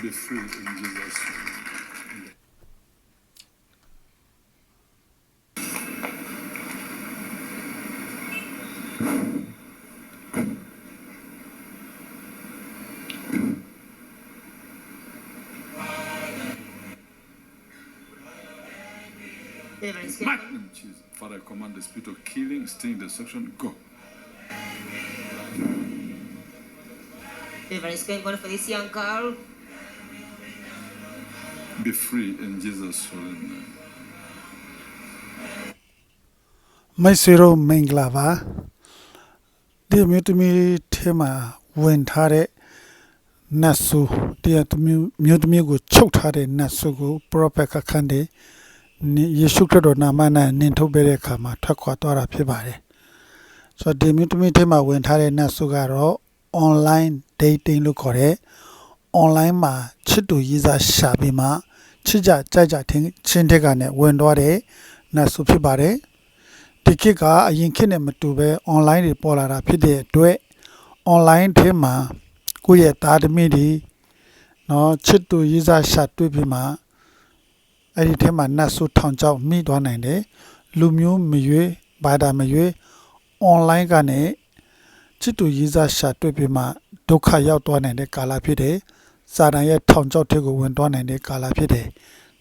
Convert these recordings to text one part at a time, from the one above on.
be free in Jesus' name. Jesus. Father, I command the spirit of killing, stealing, destruction, go. Deliverance going on for this young girl. Be free in Jesus' holy name. မိတ်ဆွေတို့မင်္ဂလာပါဒီမြို့တမီထဲမှာဝင်ထားတဲ့နတ်ဆုတရားတမျိုးမြို့တမျိုးကိုချုပ်ထားတဲ့နတ်ဆုကိုပရောဖက်ကခန့်တဲ့ယေရှုခရစ်တော်နာမနဲ့နင်ထုတ်ပေးတဲ့အခါမှာထွက်ခွာသွားတာဖြစ်ပါတယ်ဆိုတော့ဒီမြို့တမီထဲမှာဝင်ထားတဲ့နတ်ဆုကတော့ online dating လို့ခေါ်တဲ့ online မှာချစ်တူရေးစားရှာပြီးမှ ချစ်ကြကြိုက်ကြထင်းချင်းတဲ့ကနဲ့ဝင်သွားတဲ့နတ်ဆုဖြစ်ပါတယ်ဒီခေတ်ကအရင်ခေတ်နဲ့မတူပဲ online တွေပေါ်လာတာဖြစ်တဲ့အတွက် online ထဲမှာကိုယ့်ရဲ့သားသမီးတွေနော်ချစ်သူရေးစားရှာတွေ့ပြီးမှအဲ့ဒီထဲမှာနတ်ဆိုးထောင်ချောက်မိသွားနိုင်တယ်လူမျိုးမရွေးဘာသာမရွေး online ကနေချစ်သူရေးစားရှာတွေ့ပြီးမှဒုက္ခရောက်သွားနိုင်တဲ့ကာလဖြစ်တယ် စာတန်ရဲ့ထောင်ချောက်တွေကိုဝင်သွားနိုင်တဲ့ကာလဖြစ်တယ်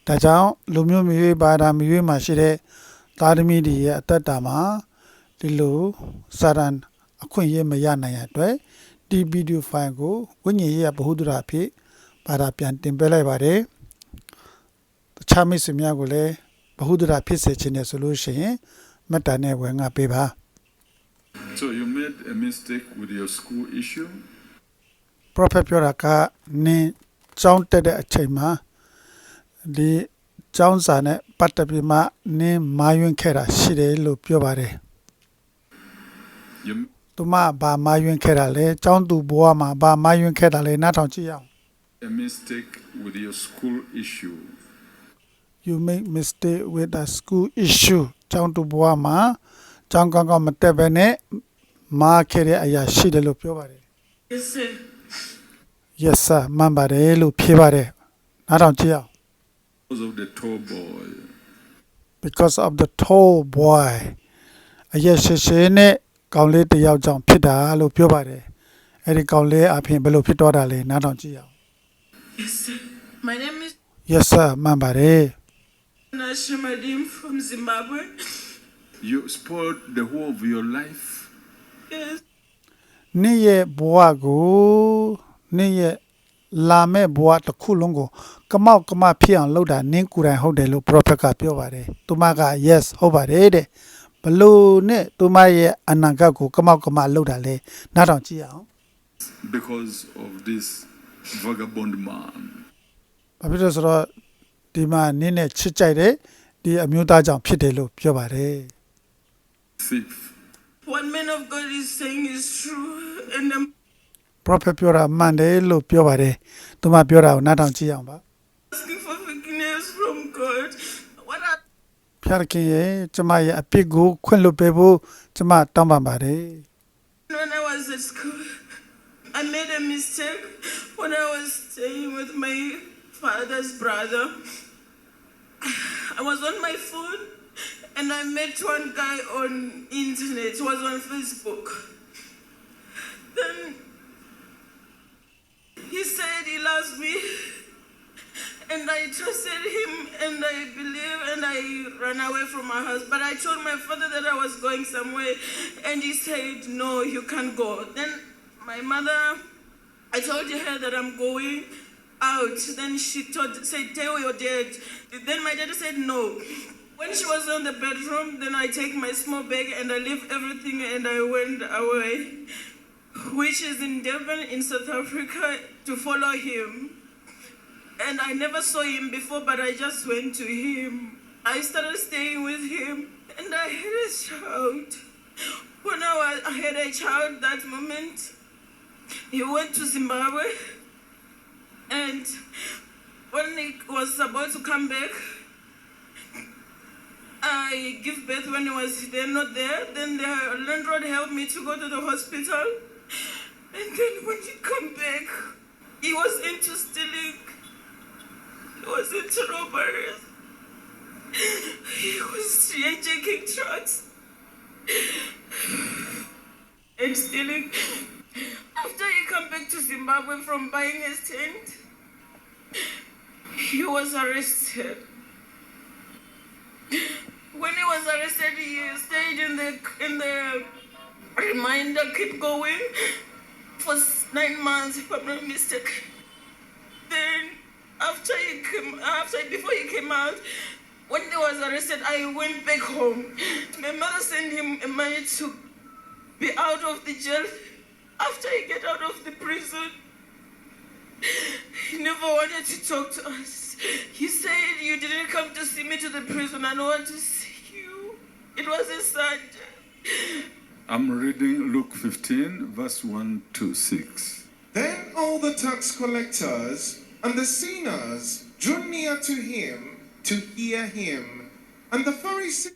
ဒါကြောင့်လူမျိုးမရွေးဘာသာမရွေးမှာရှိတဲ့သားသမီးတွေရဲ့အသက်တာမှာဒီလိုစာရန်အခွင့်အရေးမရနိုင်ရတဲ့ဒီဗီဒီယိုဖိုင်ကိုဝိညာဉ်ရေးရဗဟုသုတအဖြစ်ပါတာပြန်တင်ပေးလိုက်ပါတယ်တခြားမိတ်ဆွေများကိုလည်းဗဟုသုတဖြစ်စေချင်တယ်ဆိုလို့ရှိရင်မတ်တာနဲ့ဝင်ငါပေးပါ So you made a mistake with your school issue. Prophet ပြောတာကနင်းကြောင်းတက်တဲ့အချိန်မှာဒီကျောင်းစာနဲ့ပတ်သက်ပြီးမှနင်းမာယွန်းခဲ့တာရှိတယ်လို့ပြောပါတယ် You သူမဘာမာယွန်းခဲ့တာလဲကျောင်းသူဘဝမှာဘာမာယွန်းခဲ့တာလဲနားထောင်ကြည့်ရအောင် made a mistake with your school issue. you make mistake with the school issue ကျောင်းသူဘဝမှာကျောင်းကောင်းကောင်းမတက်ဘဲနဲ့မာခဲ့တဲ့အရာရှိတယ်လို့ပြောပါတယ် Yes, sir. yes sir မှန်ပါတယ်လို့ဖြေပါတယ်နားထောင်ကြည့်အောင် Because of the tall boy. because of the tall boy အရက်ရှိရှိနဲ့ကောင်လေးတစ်ယောက်ကြောင့်ဖြစ်တာလို့ပြောပါတယ်အဲ့ဒီကောင်လေးအပြင်ဘယ်လိုဖြစ်တော့တာလဲနားထောင်ကြည့်အောင် Yes, sir. My name is yes sir မှန်ပါတယ် Nashamadim from Zimbabwe. You spoiled the whole of your life. Yes. နေ့ရဲ့ဘဝကို နေ့ရဲ့လာမဲ့ဘဝတစ်ခုလုံးကိုကမောက်ကမဖြစ်အောင်လုပ်တာနင်းကိုယ်တိုင်ဟုတ်တယ်လို့ prophet ကပြောပါတယ်။သူမက yes ဟုတ်ပါတယ်တဲ့။ဘလို့နဲ့သူမရဲ့အနာဂတ်ကိုကမောက်ကမလုပ်တာလဲနားထောင်ကြည့်အောင် because of this vagabond man. ။ဘာဖြစ်လို့ဆိုတော့ဒီမှာနင်းနဲ့ချစ်ကြိုက်တဲ့ဒီအမျိုးသားကြောင့်ဖြစ်တယ်လို့ပြောပါတယ် Thief. What man of God is saying is true, and I'm ။ prophet ပြောတာမှန်တယ်လို့ပြောပါတယ်။သူမပြောတာကိုနားထောင်ကြည့်အောင်ပါ asking for forgiveness from God. What I ။ဖျားခင်ရဲ့ကျမရဲ့အပြစ်ကိုခွင့်လွှတ်ပေးဖို့ကျမတောင်းပန်ပါတယ်။ when I was at school, I made a mistake when I was staying with my father's brother. I was on my phone and I met one guy on internet. It was on Facebook. Then he said he loves me. And I trusted him and I believed and I ran away from my house. But I told my father that I was going somewhere and he said, No, you can't go. Then my mother, I told her that I'm going out. Then she told, said, Tell your dad. Then my dad said, No. When she was in the bedroom, then I take my small bag and I leave everything and I went away, which is in Durban in South Africa, to follow him. And I never saw him before, but I just went to him. I started staying with him, and I had a child. When I, was, I had a child that moment, he went to Zimbabwe, and when he was about to come back, I give birth when he was there, not there. Then the landlord helped me to go to the hospital. And then when he come back, he was into stealing He was into robberies. He was hijacking trucks and stealing. After he come back to Zimbabwe from buying his tent, he was arrested. When he was arrested, he stayed in the in the reminder, keep going for nine months, if I'm not mistaken. Then, after he came, after before he came out, when he was arrested, I went back home. My mother sent him money to be out of the jail. After he get out of the prison, he never wanted to talk to us. He said, "You didn't come to see me to the prison. I don't want to see you." It was a sad. I'm reading Luke 15, verse 1 to 6. Then all the tax collectors and the sinners drew near to him to hear him. And the Pharisees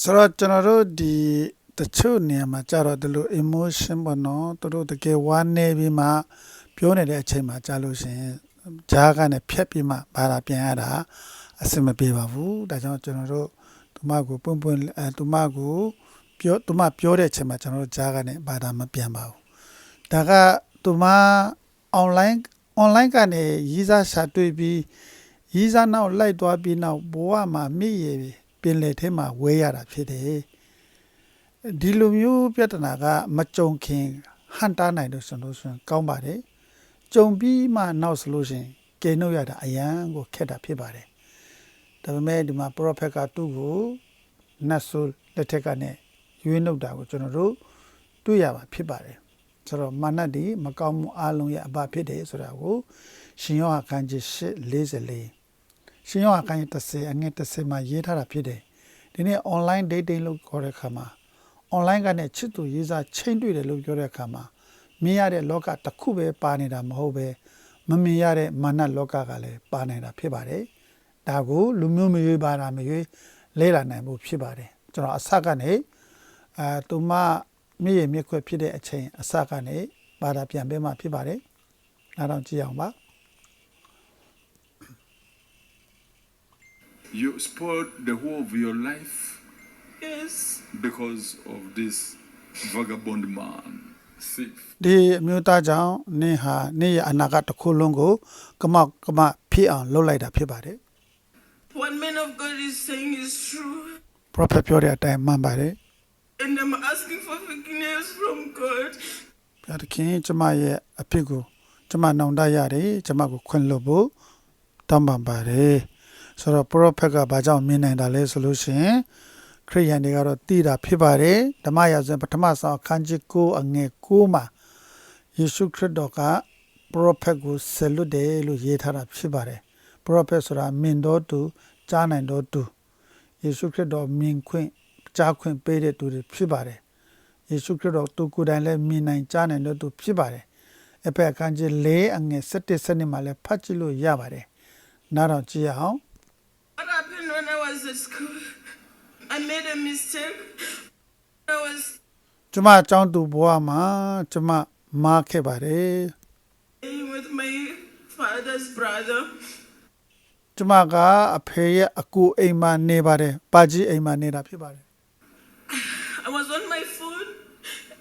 ဆိုတော့ကျွန်တော်တို့ဒီတချို့နေရာမှာကြာတော့ဒီလို emotion ပေါ့နော်သူတို့တကယ်ဝမ်းနေပြီးမှပြောနေတဲ့အချိန်မှာကြာလို့ရှရင်ဂျားကနေဖြက်ပြီးမှဘာသာပြန်ရတာအဆင်မပြေပါဘူးဒါကြောင့်ကျွန်တော်တို့သူမကိုပွန့်ပွန့်အဲသူမကို ပြောသူမပြောတဲ့အချိန်မှာကျွန်တော်တို့ဂျားကနေဘာသာမပြန်ပါဘူးဒါကသူမ online online ကနေရေးစားရှာတွေ့ပြီးရေးစားနောက်လိုက်သွားပြီးနောက်ဘဝမှာမိရည်ပင်လေထဲမှာဝဲရတာဖြစ်တယ်ဒီလိုမျိုးပြဿနာကမကြုံခင်ဟန်တားနိုင်လို့ဆိုလို့ဆိုရင်ကောင်းပါတယ်ကြုံပြီးမှနောက်ဆိုလို့ရှိရင်ကဲနှုတ်ရတာအရန်ကိုခက်တာဖြစ်ပါတယ်ဒါပေမဲ့ဒီမှာ prophet ကသူ့ကိုနတ်ဆိုလက်ထက်ကနေ ရွေးနှုတ်တာကိုကျွန်တော်တို့တွေ့ရပါဖြစ်ပါတယ်ဆိုတော့မာနတ်ဒီမကောင်းမှုအလုံးရဲ့အပဖြစ်တယ်ဆိုတာကိုရှင်ယောဟန်ခန်းကြီး8:44ရှင်ယောဟန်ခန်းကြီး30အငယ်30မှာရေးထားတာဖြစ်တယ်ဒီနေ့ online dating လို့ခေါ်တဲ့အခါမှာ online ကနေချစ်သူရေးစားချိန်တွေ့တယ်လို့ပြောတဲ့အခါမှာမြင်ရတဲ့လောကတစ်ခုပဲပါနေတာမဟုတ်ပဲမမြင်ရတဲ့မာနလောကကလည်းပါနေတာဖြစ်ပါတယ်ဒါကိုလူမျိုးမရွေးပါတာမရွေးလဲလာနိုင်မှုဖြစ်ပါတယ်ကျွန်တော်အစကနေ အဲသူမမြည့်ရမြက်ခွက်ဖြစ်တဲ့အချိန်အစကနေပါတာပြန်ပေးမှဖြစ်ပါတယ်နားတော့ကြည့်အောင်ပါ You spoiled the whole of your life Yes. because of this vagabond man, thief. ဒီအမျိုးသားကြောင့်နင်းဟာနေ့ရအနာဂတ်တစ်ခုလုံးကိုကမောက်ကမဖြစ်အောင်လုပ်လိုက်တာဖြစ်ပါတယ် What man of God is saying is true. prophet ပြောတဲ့အတိုင်းမှန်ပါတယ် And I'm asking for forgiveness from God. ဘုရားသခင်ကျမရဲ့အဖြစ်ကိုကျမနောင်တရတယ်ကျမကိုခွင့်လွှတ်ဖို့တောင်းပန်ပါတယ်ဆိုတော့ prophet ကဘာကြောင့်မြင်နိုင်တာလဲဆိုလို့ရှိရင်ခရိယန်တွေကတော့သိတာဖြစ်ပါတယ်ဓမ္မရာဇဝင်ပထမဆုံးအခန်းကြီး9အငယ်9မှာယေရှုခရစ်တော်က prophet ကိုဆက်လွတ်တယ်လို့ရေးထားတာဖြစ်ပါတယ် prophet ဆိုတာမြင်တော်သူကြားနိုင်တော်သူယေရှုခရစ်တော်မြင်ခွင့်ကြားခွင့်ပေးတဲ့သူတွေဖြစ်ပါတယ် ယေရှုခရစ်တော်သူကိုယ်တိုင်လည်းမြင်နိုင်ကြားနိုင်လို့သူဖြစ်ပါတယ်။အဖက်အခန်းကြီး၄အငယ်၁၁စနစ်မှာလည်းဖတ်ကြည့်လို့ရပါတယ်။နားတော့ကြည့်ရအောင် What happened when I was at school? I made a mistake. I was ။ကျမအကြောင်းသူဘဝမှာကျမမားခဲ့ပါတယ် staying with my father's brother. ။ကျမကအဖေရဲ့အကူအိမ်မှာနေပါတယ်။ပါကြီးအိမ်မှာနေတာဖြစ်ပါတယ် I was on my phone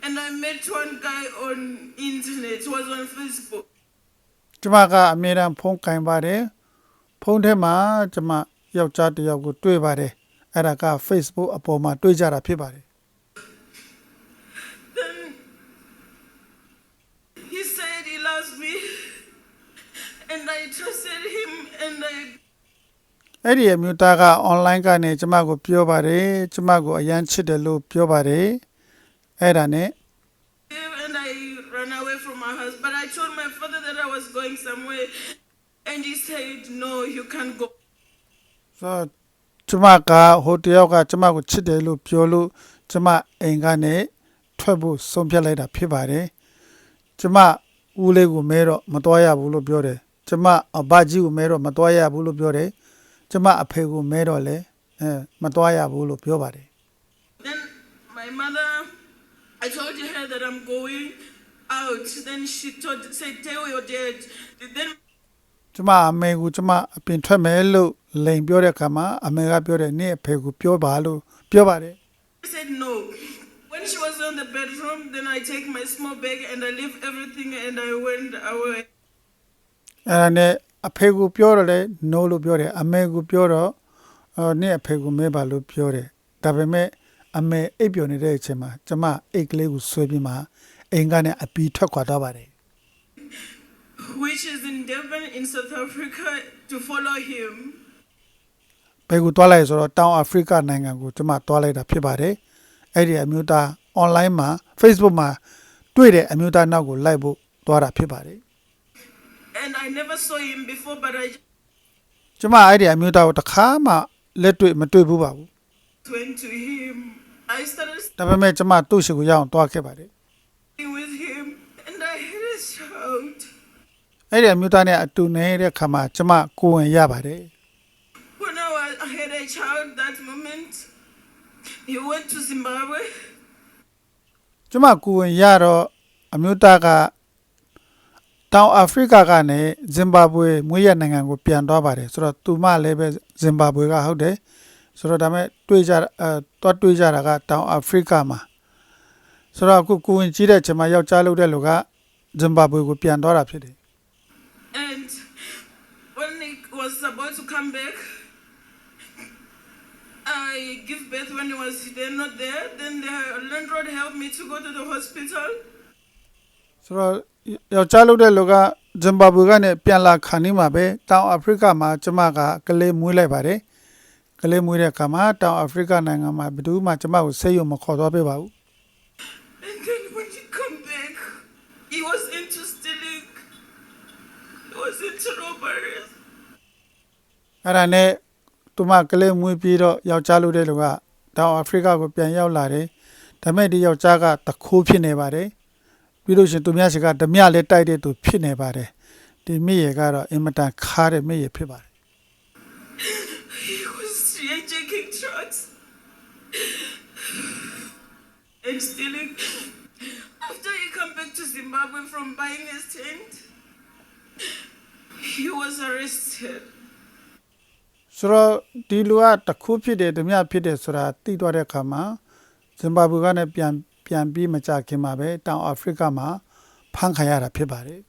and I met one guy on internet. He was on Facebook. ။ကျမကအမြဲတမ်းဖုန်းကင်ပါတယ်။ဖုန်းထဲမှာကျမယောက်ျားတစ်ယောက်ကိုတွေ့ပါတယ်။အဲ့ဒါက Facebook အပေါ်မှာတွေ့ကြတာဖြစ်ပါတယ် Then he said he loves me. And I trusted him and I ။အဲ့ဒီအမျိုးသားက online ကနေကျမကိုပြောပါတယ်။ကျမကိုအရန်ချစ်တယ်လို့ပြောပါတယ်။ အဲ့ဒါနဲ့ and I ran away from my house. But I told my father that I was going somewhere. And he said, No, you can't go. ဆိုတော့ကျမကဟိုတယောက်ကကျမကိုချစ်တယ်လို့ပြောလို့ကျမအိမ်ကနေထွက်ဖို့ဆုံးဖြတ်လိုက်တာဖြစ်ပါတယ်ကျမဦးလေးကိုမဲတော့မတော်ရဘူးလို့ပြောတယ်ကျမအဘကြီးကိုမဲတော့မတော်ရဘူးလို့ပြောတယ်ကျမအဖေကိုမဲတော့လည်းအဲမတော်ရဘူးလို့ပြောပါတယ် Then my mother, I told her that I'm going out. Then she told, said, Tell your dad. Then ကျကျမအမေကိုကျမအပြင်ထွက်မယ်လို့လိန်ပြောတဲ့အခါမှာအမေကပြောတယ်နင့်အဖေကိုပြောပါလို့ပြောပါတယ် I said no. When she was in the bedroom, then I take my small bag and I leave everything and I went away. အဲ့ဒါနဲ့အဖေကိုပြောတော့လေ no လို့ပြောတယ်အမေကိုပြောတော့အော်နင့်အဖေကိုမဲပါလို့ပြောတယ်ဒါပေမဲ့ အမေအိပ်ပျော်နေတဲ့အချိန်မှာကျမအိတ်ကလေးကိုဆွဲပြီးမှအိမ်ကနေအပီထွက်ခွာသွားပါတယ် which is in Durban in South Africa to follow him. ဘယ်ကိုတွားလိုက်ဆိုတော့တောင်အာဖရိကနိုင်ငံကိုကျမတွားလိုက်တာဖြစ်ပါတယ်အဲ့ဒီအမျိုးသား online မှာ Facebook မှာတွေ့တဲ့အမျိုးသားနောက်ကိုလိုက်ဖို့တွားတာဖြစ်ပါတယ် And I never saw him before, but I just ကျမအဲ့ဒီအမျိုးသားကိုတစ်ခါမှလက်တွေ့မတွေ့ဘူးပါဘူး went to him. I started ဒါပေမဲ့ကျမသူ့ရှိကိုရအောင်တွားခဲ့ပါတယ် staying with him and I had a child. အဲ့ဒီအမျိုးသားနဲ့အတူနေတဲ့ခါမှာကျမကိုယ်ဝင်ရပါတယ် When I, was, I had a child that moment, he went to Zimbabwe. ကျမကိုယ်ဝင်ရတော့အမျိုးသားကတောင်အာဖရိကကနေဇင်ဘာဘွေမွေးရနိုင်ငံကိုပြန်သွားပါတယ်ဆိုတော့သူမလည်းပဲဇင်ဘာဘွေကဟုတ်တယ် ဆိုတော့ဒါမဲ့တွေ့ကြအဲတွားတွေ့ကြတာကတောင်အာဖရိကမှာဆိုတော့အခုကိုယ်ဝင်ကြီးတဲ့ချိန်မှာယောက်ျားလုပ်တဲ့လူကဇင်ဘာဘွေကိုပြန်သွားတာဖြစ်တယ် And when he was about to come back, I give birth when he was there, not there. Then the landlord helped me to go to the hospital. ဆိုတော့ယောက်ျားလုပ်တဲ့လူကဇင်ဘာဘွေကနေပြန်လာခါနေမှာပဲတောင်အာဖရိကမှာကျမကကလေးမွေးလိုက်ပါတယ် ကလေးမွေးတဲ့အခါမှာတောင်အာဖရိကနိုင်ငံမှာဘယ်သူမှကျမကိုဆေးရုံမခေါ်သွားပေးပါဘူး And then when he come back, he was into stealing. He was into robberies. အဲ့ဒါနဲ့သူမကလေးမွေးပြီးတော့ယောက်ျားလုပ်တဲ့လူကတောင်အာဖရိကကိုပြန်ရောက်လာတယ်ဒါပေမဲ့ဒီယောက်ျားကတခိုးဖြစ်နေပါတယ်ပြီးလို့ရှရင်သူများရှိကဓမြလည်းတိုက်တဲ့သူဖြစ်နေပါတယ်ဒီမိရကတော့အင်မတန်ခါတဲ့မိရဖြစ်ပါတယ် He was hijacking trucks and stealing. After he come back to Zimbabwe from buying his tent, he was arrested. ဆိုတော့ဒီလူကတခုဖြစ်တယ်ဓမြဖြစ်တယ်ဆိုတာသိသွားတဲ့အခါမှာဇင်ဘာဘွေကနေပြန်ပြန်ပြီးမကြခင်မှာပဲတောင်အာဖရိကမှာဖမ်းခံရတာဖြစ်ပါတယ်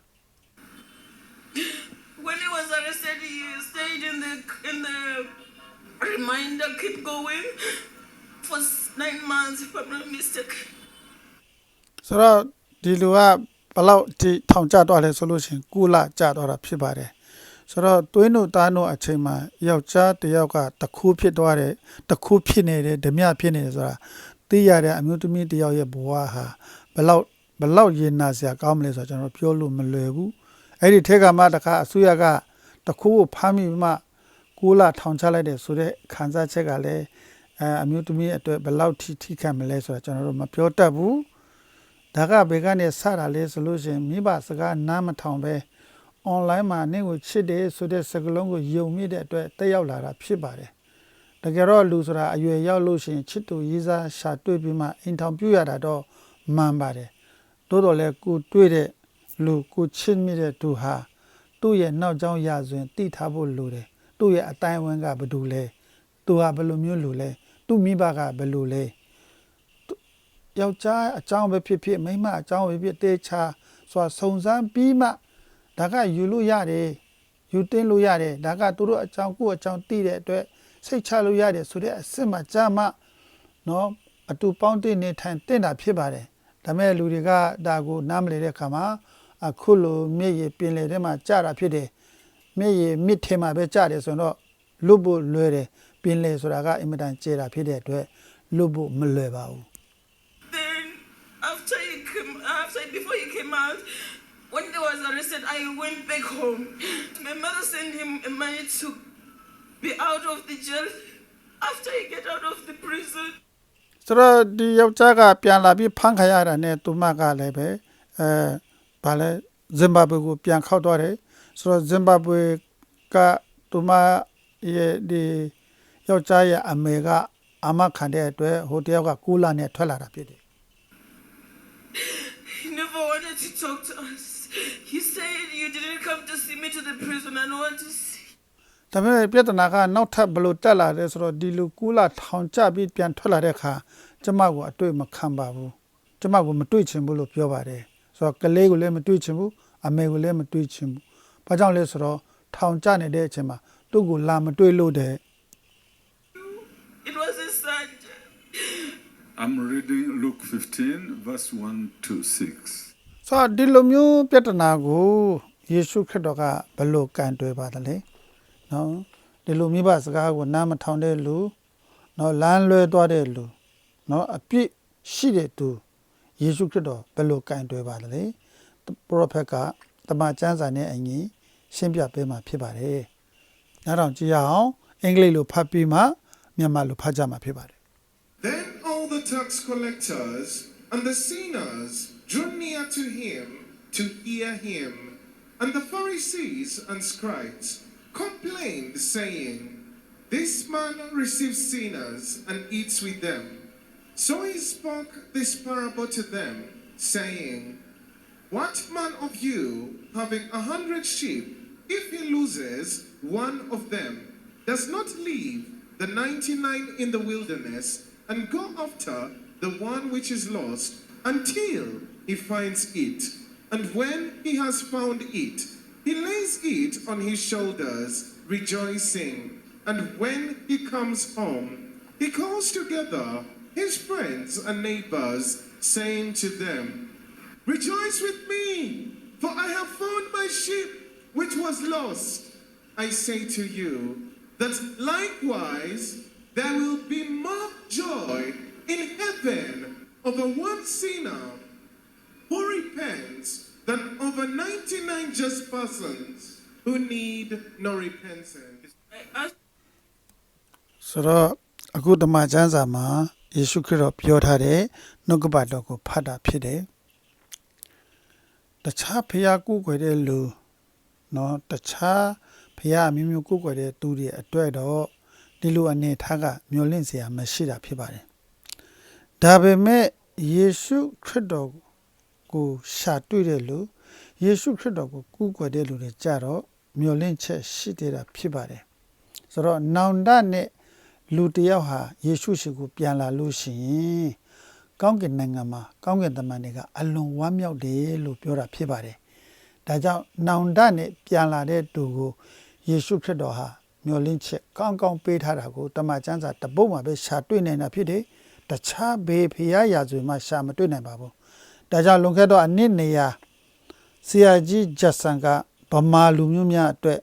When he was arrested, he stayed in the in the reminder, keep going for s- nine months, if I'm not mistaken. ဆိုတော့ဒီလူကဘယ်လောက်ဒီထောင်ကျသွားလဲဆိုလို့ရှိရင်ကုလကျသွားတာဖြစ်ပါတယ်ဆိုတော့သွေးနို့သားနို့အချိန်မှာယောက်ျားတစ်ယောက်ကတခုဖြစ်သွားတယ်တခုဖြစ်နေတယ်ဓမြဖြစ်နေတယ်ဆိုတာသိရတဲ့အမျိုးသမီးတစ်ယောက်ရဲ့ဘဝဟာဘယ်လောက်ဘယ်လောက်ရင်နာစရာကောင်းမလဲဆိုတော့ကျွန်တော်ပြောလို့မလွယ်ဘူးအဲ့ဒီထက်ကမှတခါအစိုးရကတခုကိုဖမ်းမိမှကုလထောင်ချလိုက်တယ်ဆိုတဲ့ခံစားချက်ကလည်း အဲအမျိုးသမီးအတွက်ဘယ်လောက်ထိထိခံမလဲဆိုတာကျွန်တော်တို့မပြောတတ်ဘူးဒါကဘေကနေစတာလဲဆိုလို့ရှိရင်မိဘစကားနားမထောင်ပဲ online မှာနင့်ကိုချစ်တယ်ဆိုတဲ့စကားလုံးကိုယုံမိတဲ့အတွက်တက်ရောက်လာတာဖြစ်ပါတယ်တကယ်တော့လူဆိုတာအရွယ်ရောက်လို့ရှိရင်ချစ်သူရေးစားရှာတွေ့ပြီးမှအိမ်ထောင်ပြုတ်ရတာတော့မှန်ပါတယ်တိုးတော်လဲကိုတွေ့တဲ့လူကိုချစ်မိတဲ့သူဟာသူ့ရဲ့နောက်ကျောင်းရာဇဝင်တိထားဖို့လိုတယ်သူ့ရဲ့အတိုင်းအဝန်းကဘယ်သူလဲသူဟာဘယ်လိုမျိုးလူလဲ သူ့မိဘကဘယ်လိုလဲယောက်ျားအကြောင်းပဲဖြစ်ဖြစ်မိန်းမအကြောင်းပဲဖြစ်တေချာဆိုတာစုံစမ်းပြီးမှဒါကယူလို့ရတယ်ယူတင်းလို့ရတယ်ဒါကသူတို့အကြောင်းကိုယ့်အကြောင်းသိတဲ့အတွက်စိတ်ချလို့ရတယ်ဆိုတဲ့အစ်စ်မှကြာမှနော်အတူပေါင်းတင်နေထိုင်တင့်တာဖြစ်ပါတယ်ဒါမဲ့လူတွေကဒါကိုနားမလည်တဲ့အခါမှာအခုလိုမျက်ရည်ပင်လေထဲမှာကြာတာဖြစ်တယ်မျက်ရည်မြစ်ထဲမှာပဲကြာတယ်ဆိုတော့ လွတ်ဖို့လွယ်တယ်ပင်လေဆိုတာကအင်မတန်ကျေတာဖြစ်တဲ့အတွက်လွတ်ဖို့မလွယ်ပါဘူး Then after he came, after before he came out, when he was arrested, I went back home. My mother sent him money to be out of the jail after he get out of the prison. ဆိုတော့ဒီယောက်ျားကပြန်လာပြီးဖမ်းခါရတာနဲ့သူမကလည်းပဲအဲဘာလဲဇင်ဘာဘွေကိုပြန်ခောက်သွားတယ်ဆိုတော့ဇင်ဘာဘွေကသူမ ရဲ့ဒီယောက်ျားရဲ့အမေကအမခံတဲ့အတွက်ဟိုတယောက်ကကူလာနဲ့ထွက်လာတာဖြစ်တယ် He never wanted to talk to us. He said, You didn't come to see me to the prison. I don't want to see. ဒါပေမဲ့ပြဿနာကနောက်ထပ်ဘလို့တက်လာတယ်ဆိုတော့ဒီလူကူလာထောင်ကျပြီးပြန်ထွက်လာတဲ့အခါကျမကိုအတွေ့မခံပါဘူးကျမကိုမတွေ့ချင်ဘူးလို့ပြောပါတယ်ဆိုတော့ကလေးကိုလည်းမတွေ့ချင်ဘူးအမေကိုလည်းမတွေ့ချင်ဘူးဘာကြောင့်လဲဆိုတော့ထောင်ကျနေတဲ့အချိန်မှာ သူ့ကိုလာမတွေ့လို့တဲ့ It was a sad. I'm reading Luke 15, verse 1 to 6. ဆိုတော့ဒီလိုမျိုးပြဿနာကိုယေရှုခရစ်တော်ကဘယ်လိုကင်တွယ်ပါတယ်လဲနော်ဒီလိုမိဘစကားကိုနားမထောင်တဲ့လူနော်လမ်းလွဲသွားတဲ့လူနော်အပြစ်ရှိတဲ့သူယေရှုခရစ်တော်ဘယ်လိုကင်တွယ်ပါတယ်လဲပရောဖက်ကတမန်ကျမ်းစာနဲ့အညီရှင်းပြပေးမှာဖြစ်ပါတယ် နောက်တော့ကြည့်ရအောင်အင်္ဂလိပ်လိုဖတ်ပြီးမှမြန်မာလိုဖတ်ကြမှာဖြစ်ပါတယ် Then all the tax collectors and the sinners drew near to him to hear him. And the Pharisees and scribes complained, saying, This man receives sinners and eats with them. So he spoke this parable to them, saying, What man of you, having a hundred sheep, if he loses one of them, does not leave the ninety nine in the wilderness and go after the one which is lost until he finds it? And when he has found it, he lays it on his shoulders, rejoicing. And when he comes home, he calls together his friends and neighbors, saying to them, Rejoice with me, for I have found my sheep which was lost. I say to you that likewise there will be more joy in heaven over one sinner who repents than over 99 just persons who need no repentance. I asked ဆိုတော့အခုဓမ္မကျမ်းစာမှာယေရှုခရစ်တော်ပြောထားတဲ့နှုတ်ကပတ်တော်ကိုဖတ်တာဖြစ်တယ်။တခြားဖျားကုကွယ်တဲ့လူနော်တခြား ဖျားအမျိုးမျိုးကုကွယ်တဲ့သူတွေအတွက်တော့ဒီလိုအနေထားကမျောလင့်စရာမရှိတာဖြစ်ပါတယ်။ဒါပေမဲ့ယေရှုခရစ်တော်ကိုရှာတွေ့တဲ့လူယေရှုခရစ်တော်ကိုကုကွယ်တဲ့လူတွေကြတော့မျောလင့်ချက်ရှိသေးတာဖြစ်ပါတယ်။ဆိုတော့နောင်တနဲ့လူတစ်ယောက်ဟာယေရှုရှိခိုးပြန်လာလို့ရှိရင်ကောင်းကင်နိုင်ငံမှာကောင်းကင်တမန်တွေကအလွန်ဝမ်းမြောက်တယ်လို့ပြောတာဖြစ်ပါတယ်။ဒါကြောင့်နောင်တနဲ့ပြန်လာတဲ့သူကို ယေရှုခရစ်တော်ဟာမျှော်လင့်ချက်ကောင်းကောင်းပေးထားတာကိုတမန်ကျမ်းစာတပုတ်မှာပဲရှာတွေ့နေတာဖြစ်တယ်။တခြားဘေးဖရာရာဇဝင်မှာရှာမတွေ့နိုင်ပါဘူး။ဒါကြောင့်လွန်ခဲ့တော့အနည်းနေရာဆရာကြီးဂျက်ဆန်ကဗမာလူမျိုးများအတွက်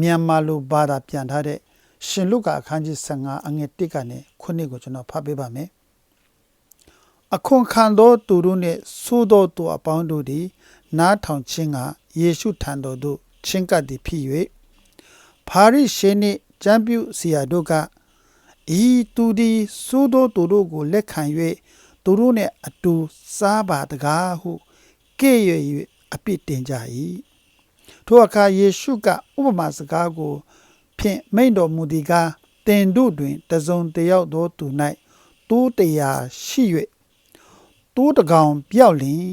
မြန်မာလိုဘာသာပြန်ထားတဲ့ရှင်လုကာအခန်းကြီး15အငယ်1ကနေခုနှစ်ကိုကျွန်တော်ဖတ်ပေးပါမယ်။အခွန်ခံသောသူတို့နှင့်သို့သောသူအပေါင်းတို့သည် နားထောင်ခြင်းကယေရှုထံတော်သို့ချင်းကပ်သည်ဖြစ်၍ ဖာရိရှေနှင့်ကျမ်းပြုဆရာတို့ကဤသူသည်သို့သောသူတို့ကိုလက်ခံ၍သူတို့နှင့်အတူစားပါတကားဟုကဲ့ရဲ့၍အပြစ်တင်ကြ၏။ထိုအခါယေရှုကဥပမာစကားကိုဖြင့်မိန့်တော်မူသည်ကားတင်တို့တွင်တစုံတစ်ယောက်သောသူ၌တိုးတရာရှိ၍တိုးတကောင်ပြောက်လျင်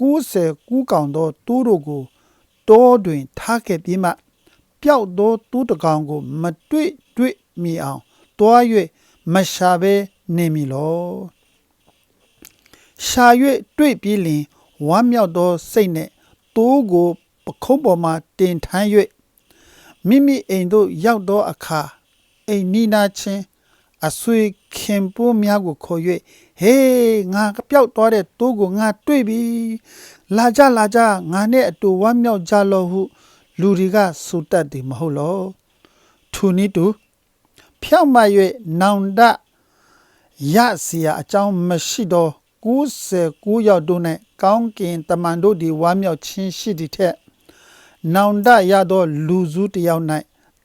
90ကူးကောင်သောတိုးတို့ကိုတောတွင်ထားခဲ့ပြီးမှ ပျောက်သောတိုးတကောင်ကို မတွေ့တွေ့မိအောင်တွား၍မရှာဘဲနေမည်လောရှာ၍တွေ့ပြီးလျင်ဝမ်းမြောက်သောစိတ်နှင့်တိုးကို ပခုံးပေါ်မှတင်ထမ်း၍မိမိအိမ်သို့ရောက်သောအခါအိမ်နီးနားချင်းအဆွေခင်ပိုးများကိုခေါ်၍ဟေးငါပျောက်သွားတဲ့တိုးကိုငါတွေ့ပြီလာကြလာကြငါနဲ့အတူဝမ်းမြောက်ကြလော့ဟု လူတွေကဆိုတတ်သည်မဟုတ်လောထိုနည်းတူဖြောက်မှ၍နောင်တရစီယာအကြောင်းမရှိသော99ယောက်တို့၌ကောင်းကင်တမန်တို့သည်ဝမ်းမြောက်ခြင်းရှိသည်ထက်နောင်တရသောလူစုတစ်ယောက်၌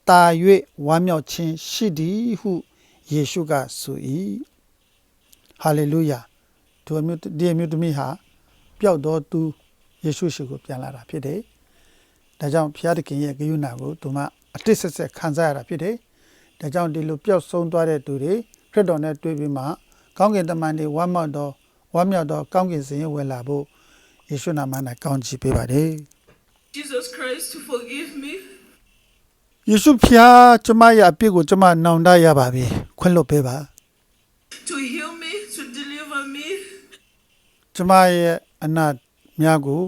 တာ၍ဝမ်းမြောက်ခြင်းရှိသည်ဟုယေရှုကဆို၏ဟာလေလုယာဒီအမျိုးဒီအမျိုးသမီးဟာပျောက်တော်သူယေရှုရှိကိုပြန်လာတာဖြစ်တယ် ဒါကြောင့်ဘုရားသခင်ရဲ့ဂရုဏာကိုသူမအတစ်ဆက်ဆက်ခံစားရတာဖြစ်တယ်ဒါကြောင့်ဒီလိုပျောက်ဆုံးသွားတဲ့သူတွေခရစ်တော်နဲ့တွေ့ပြီးမှကောင်းကင်တမန်တွေဝမ်းမြောက်တော်ဝမ်းမြောက်တော်ကောင်းကင်စင်ရဲ့ဝင်လာဖို့ယေရှုနာမ၌ကောင်းချီးပေးပါတယ် Jesus Christ to forgive me. ယေရှုဖျားကျမရဲ့အပြစ်ကိုကျမနောင်တရပါပြီခွင့်လွှတ်ပေးပါ to heal me, to deliver me, ကျမရဲ့အနာများကို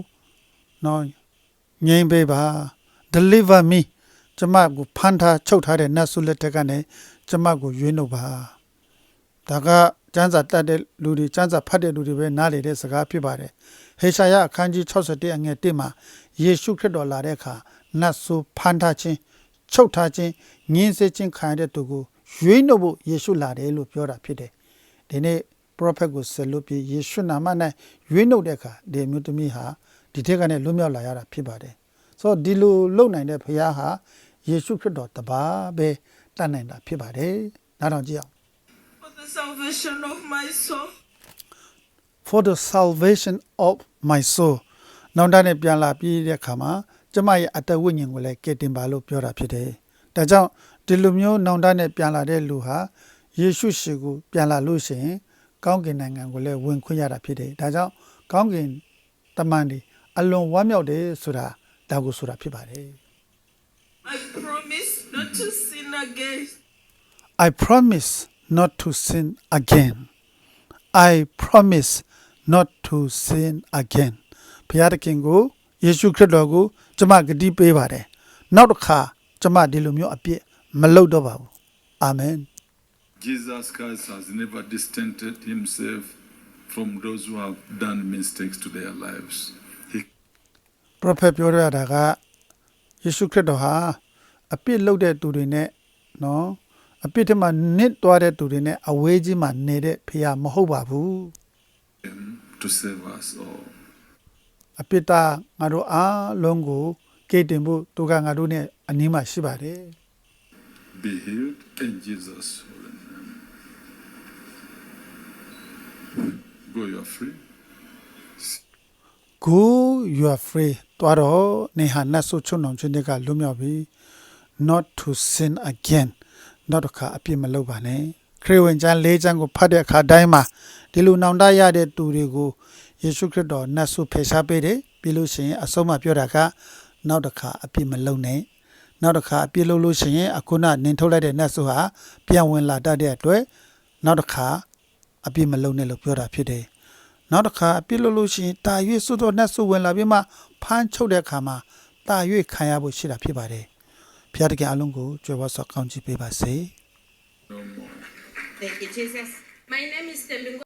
နော် ငြိမ်းပေးပါ deliver me ကျမကိုဖန်ထားချုပ်ထားတဲ့နတ်ဆုလက်ထက်ကနေကျမကိုရွေးနှုတ်ပါဒါကကျမ်းစာတတ်တဲ့လူတွေကျမ်းစာဖတ်တဲ့လူတွေပဲနားလေတဲ့စကားဖြစ်ပါတယ်ဟေရှာယအခန်းကြီး61အငယ်1မှာယေရှုခရစ်တော်လာတဲ့အခါနတ်ဆုဖန်ထားခြင်းချုပ်ထားခြင်းငြင်းဆဲခြင်းခံရတဲ့သူကိုရွေးနှုတ်ဖို့ယေရှုလာတယ်လို့ပြောတာဖြစ်တယ်ဒီနေ့ prophet ကိုဆက်လို့ပြီးယေရှုနာမ၌ရွေးနှုတ်တဲ့အခါဒီအမျိုးသမီးဟာ ဒီထက်ကနေလွတ်မြောက်လာရတာဖြစ်ပါတယ်ဆိုတော့ဒီလိုလုံနိုင်တဲ့ဘုရားဟာယေရှုခရစ်တော်တပါးပဲတတ်နိုင်တာဖြစ်ပါတယ်နားထောင်ကြည့်အောင် for the salvation of my soul. for the salvation of my soul နောက်တန်းနဲ့ပြန်လာပြီးတဲ့အခါမှာကျမရဲ့အတ္တဝိညာဉ်ကိုလည်းကယ်တင်ပါလို့ပြောတာဖြစ်တယ်ဒါကြောင့်ဒီလိုမျိုးနောက်တန်းနဲ့ပြန်လာတဲ့လူဟာယေရှုရှိကိုပြန်လာလို့ရှိရင်ကောင်းကင်နိုင်ငံကိုလည်းဝင်ခွင့်ရတာဖြစ်တယ်ဒါကြောင့်ကောင်းကင်တမန်တွေ အလွန်ဝမ်းမြောက်တယ်ဆိုတာဒါကိုဆိုတာဖြစ်ပါတယ် I promise not to sin again. I promise not to sin again. I promise not to sin again. ဘုရားသခင်ကိုယေရှုခရစ်တော်ကိုကျွန်မဂတိပေးပါတယ်။နောက်တစ်ခါကျွန်မဒီလိုမျိုးအပြစ်မလုပ်တော့ပါဘူး။အာမင် Jesus Christ has never distanced himself from those who have done mistakes to their lives. He ။ prophet ပြောရတာကယေရှုခရစ်တော်ဟာအပြစ်လုပ်တဲ့သူတွေနဲ့နော်အပြစ်ထဲမှာနစ်သွားတဲ့သူတွေနဲ့အဝေးကြီးမှာနေတဲ့ဖခင်မဟုတ်ပါဘူး။ came to save us all. အပိတ္တငါတို့အားလုံးကိုကယ်တင်ဖို့သူကငါတို့နဲ့အနည်းမှရှိပါတယ် Be healed in Jesus' holy name. Go, you are free. go you are free တွားတော့နေဟာနတ်ဆုချုံအောင်ခြင်းတွေကလွတ်မြောက်ပြီ not to sin again နောက်တစ်ခါအပြစ်မလုပ်ပါနဲ့ခရစ်ဝင်ကျမ်း၄ကျမ်းကိုဖတ်တဲ့အခါတိုင်းမှာဒီလိုနောင်တရတဲ့သူတွေကိုယေရှုခရစ်တော်နတ်ဆုဖယ်ရှားပေးတယ်ပြီးလို့ရှိရင်အဆုံးမပြောတာကနောက်တစ်ခါအပြစ်မလုပ်နဲ့နောက်တစ်ခါအပြစ်လုပ်လို့ရှိရင်အခုနနင်ထုတ်လိုက်တဲ့နတ်ဆုဟာပြန်ဝင်လာတတ်တဲ့အတွက်နောက်တစ်ခါအပြစ်မလုပ်နဲ့လို့ပြောတာဖြစ်တယ် နောက်တစ်ခါအပြစ်လို့လို့ရှိရင်တာ၍စွတ်တော်နှက်ဆုဝင်လာပြီးမှဖမ်းချုပ်တဲ့အခါမှာတာ၍ခံရဖို့ရှိတာဖြစ်ပါတယ်။ဘုရားတခင်အလုံးကိုကြွယ်ဝစွာကောင်းချီးပေးပါစေ။ No more. Thank you, Jesus. My name is Tembingo